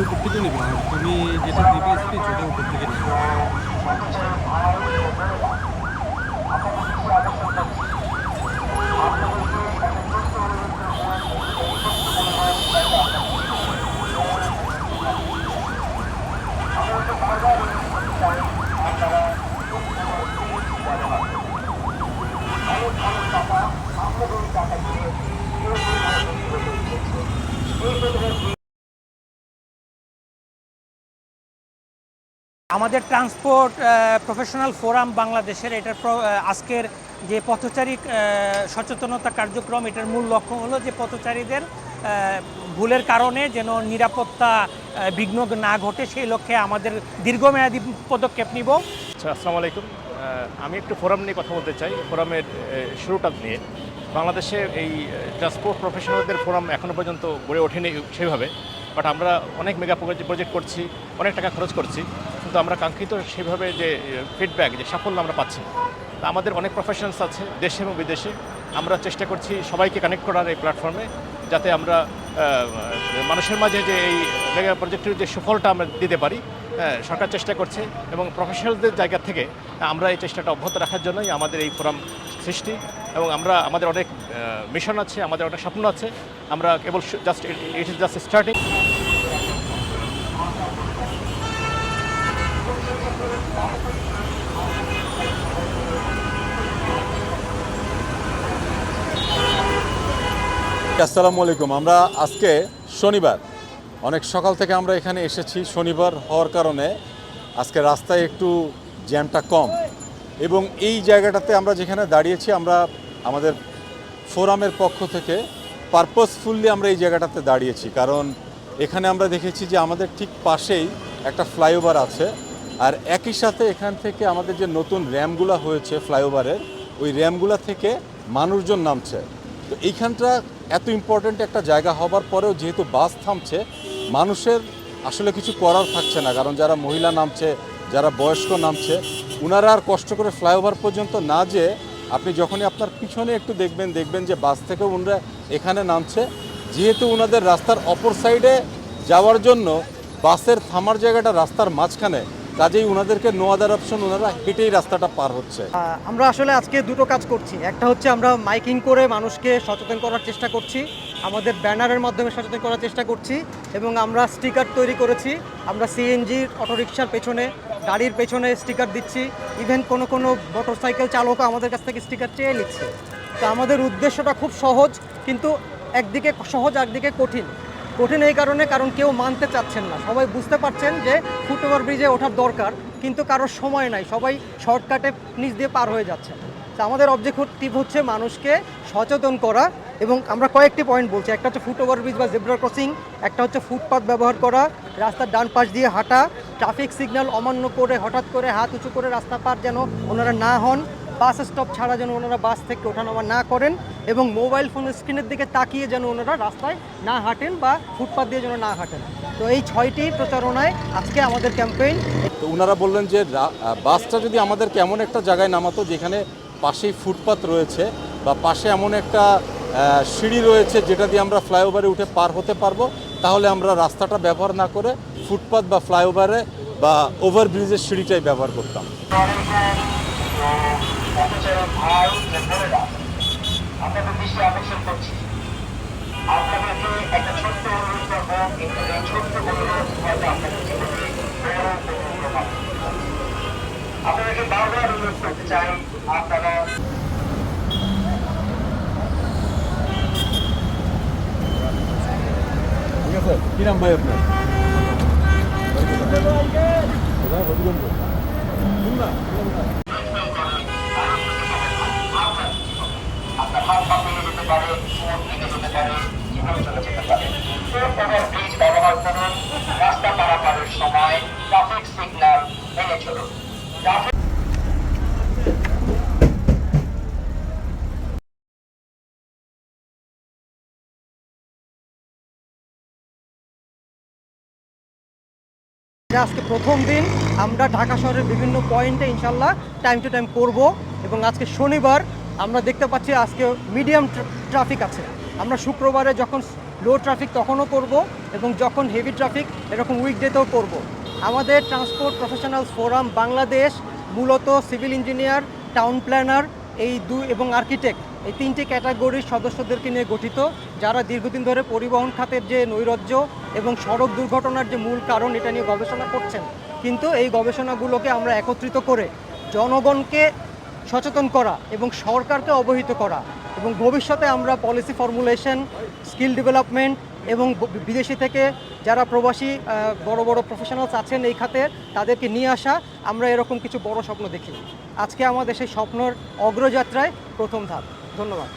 আমি উপর থেকে নিবো আর তুমি যেটা দিবে স্পিচ ওটা উপর থেকে নিবো। আমাদের ট্রান্সপোর্ট প্রফেশনাল ফোরাম বাংলাদেশের এটার আজকের যে পথচারী সচেতনতা কার্যক্রম, এটার মূল লক্ষ্য হলো যে পথচারীদের ভুলের কারণে যেন নিরাপত্তা বিঘ্ন না ঘটে, সেই লক্ষ্যে আমাদের দীর্ঘমেয়াদী পদক্ষেপ নিব। আচ্ছা আসসালামু আলাইকুম। আমি একটু ফোরাম নিয়ে কথা বলতে চাই, ফোরামের শুরুটা নিয়ে। বাংলাদেশে এই ট্রান্সপোর্ট প্রফেশনালদের ফোরাম এখনও পর্যন্ত গড়ে ওঠেনি সেভাবে, বাট আমরা অনেক মেগা প্রজেক্ট করছি, অনেক টাকা খরচ করছি। কিন্তু আমরা কাঙ্ক্ষিত সেভাবে যে ফিডব্যাক যে সাফল্য আমরা পাচ্ছি তা আমাদের অনেক প্রফেশনালস আছে দেশে এবং বিদেশে। আমরা চেষ্টা করছি সবাইকে কানেক্ট করার এই প্ল্যাটফর্মে যাতে আমরা মানুষের মাঝে যে এই মেগা প্রজেক্টের যে সুফলটা আমরা দিতে পারি হ্যাঁ, সরকার চেষ্টা করছে এবং প্রফেশনালদের জায়গা থেকে আমরা এই চেষ্টাটা অব্যাহত রাখার জন্যই আমাদের এই ফোরাম সৃষ্টি এবং আমরা আমাদের অনেক মিশন আছে আমাদের অনেক স্বপ্ন আছে। আমরা কেবল just it is just starting আসসালামু আলাইকুম। আমরা আজকে শনিবার। অনেক সকাল থেকে আমরা এখানে এসেছি। শনিবার হওয়ার কারণে আজকে রাস্তায় একটু জ্যামটা কম। এবং এই জায়গাটাতে আমরা যেখানে দাঁড়িয়েছি, আমরা আমাদের ফোরামের পক্ষ থেকে পারপসফুললি আমরা এই জায়গাটাতে দাঁড়িয়েছি। কারণ এখানে আমরা দেখেছি যে আমাদের ঠিক পাশেই একটা ফ্লাইওভার আছে। আর একই সাথে এখান থেকে আমাদের যে নতুন র্যামগুলো হয়েছে ফ্লাইওভারের, ওই র্যামগুলো থেকে মানুষজন নামছে। তো এইখানটা এত ইম্পর্ট্যান্ট একটা জায়গা হবার পরেও যেহেতু বাস থামছে, মানুষের আসলে কিছু করার থাকছে না। কারণ যারা মহিলা নামছে, যারা বয়স্ক নামছে ওনারা আর কষ্ট করে ফ্লাইওভার পর্যন্ত না যে আপনি যখনই আপনার পিছনে একটু দেখবেন দেখবেন যে বাস থেকে ওনারা এখানে নামছে। যেহেতু ওনাদের রাস্তার অপর সাইডে যাওয়ার জন্য বাসের থামার জায়গাটা রাস্তার মাঝখানে কাজেই ওনাদেরকে নো আদার অপশন ওনারা হেঁটেই রাস্তাটা পার হচ্ছে। আমরা আসলে আজকে দুটো কাজ করছি। একটা হচ্ছে আমরা মাইকিং করে মানুষকে সচেতন করার চেষ্টা করছি, আমাদের ব্যানারের মাধ্যমে সচেতন করার চেষ্টা করছি, এবং আমরা স্টিকার তৈরি করেছি। আমরা সিএনজির অটোরিকশার পেছনে, গাড়ির পেছনে স্টিকার দিচ্ছি। ইভেন কোনো কোনো মোটরসাইকেল চালকও আমাদের কাছ থেকে স্টিকার চেয়ে নিচ্ছে। তো আমাদের উদ্দেশ্যটা খুব সহজ, কিন্তু একদিকে সহজ একদিকে কঠিন। কঠিন এই কারণে কারণ কেউ মানতে চাচ্ছেন না। সবাই বুঝতে পারছেন যে ফুটওভার ব্রিজে ওঠার দরকার, কিন্তু কারোর সময় নাই। সবাই শর্টকাটে নিচ দিয়ে পার হয়ে যাচ্ছে। তো আমাদের অবজেক্টিভ হচ্ছে মানুষকে সচেতন করা এবং আমরা কয়েকটি পয়েন্ট বলছি। একটা হচ্ছে ফুটওভার ব্রিজ বা জেব্রা ক্রসিং একটা হচ্ছে ফুটপাথ ব্যবহার করা, রাস্তার ডান পাশ দিয়ে হাঁটা ট্রাফিক সিগন্যাল অমান্য করে হঠাৎ করে হাত উঁচু করে রাস্তা পার যেন ওনারা না হন বাস স্টপ ছাড়া যেন ওনারা বাস থেকে ওঠানামা না করেন। এবং মোবাইল ফোন স্ক্রিনের দিকে তাকিয়ে যেন ওনারা রাস্তায় না হাঁটেন বা ফুটপাথ দিয়ে যেন না হাঁটেন। তো এই ছয়টি প্রচারণায় আজকে আমাদের ক্যাম্পেইন। তো ওনারা বললেন যে বাসটা যদি আমাদেরকে এমন একটা জায়গায় নামাতো যেখানে পাশেই ফুটপাত রয়েছে বা পাশে এমন একটা সিঁড়ি রয়েছে যেটা দিয়ে আমরা ফ্লাইওভারে উঠে পার হতে পারব তাহলে আমরা রাস্তাটা ব্যবহার না করে ফুটপাত বা ফ্লাইওভারে বা ওভারব্রিজের সিঁড়িটাই ব্যবহার করতাম। আপনাদেরকে বারবার অনুরোধ করতে চাই আপনারা ঠিক আছে কি নাম ভাই আপনার আপনার হাত পা ভেঙে যেতে পারে ভেঙে যেতে পারে। আজকে প্রথম দিন, আমরা ঢাকা শহরের বিভিন্ন পয়েন্টে ইনশাল্লাহ টাইম টু টাইম করব এবং আজকে শনিবার আমরা দেখতে পাচ্ছি আজকে মিডিয়াম ট্রাফিক আছে। আমরা শুক্রবারে যখন লো ট্রাফিক তখনও করব এবং যখন হেভি ট্রাফিক এরকম উইকডেতেও করব। আমাদের ট্রান্সপোর্ট প্রফেশনাল ফোরাম বাংলাদেশ, মূলত সিভিল ইঞ্জিনিয়ার টাউন প্ল্যানার এই দুই এবং আর্কিটেক্ট এই তিনটি ক্যাটাগরির সদস্যদেরকে নিয়ে গঠিত, যারা দীর্ঘদিন ধরে পরিবহন খাতের যে নৈরাজ্য এবং সড়ক দুর্ঘটনার যে মূল কারণ এটা নিয়ে গবেষণা করছেন। কিন্তু এই গবেষণাগুলোকে আমরা একত্রিত করে জনগণকে সচেতন করা এবং সরকারকে অবহিত করা এবং ভবিষ্যতে আমরা পলিসি ফর্মুলেশন স্কিল ডেভেলপমেন্ট এবং বিদেশি থেকে যারা প্রবাসী বড় বড় প্রফেশনালস আছেন এই খাতে, তাদেরকে নিয়ে আসা, আমরা এরকম কিছু বড় স্বপ্ন দেখি। আজকে আমাদের সেই স্বপ্নর অগ্রযাত্রায় প্রথম ধাপ। ধন্যবাদ।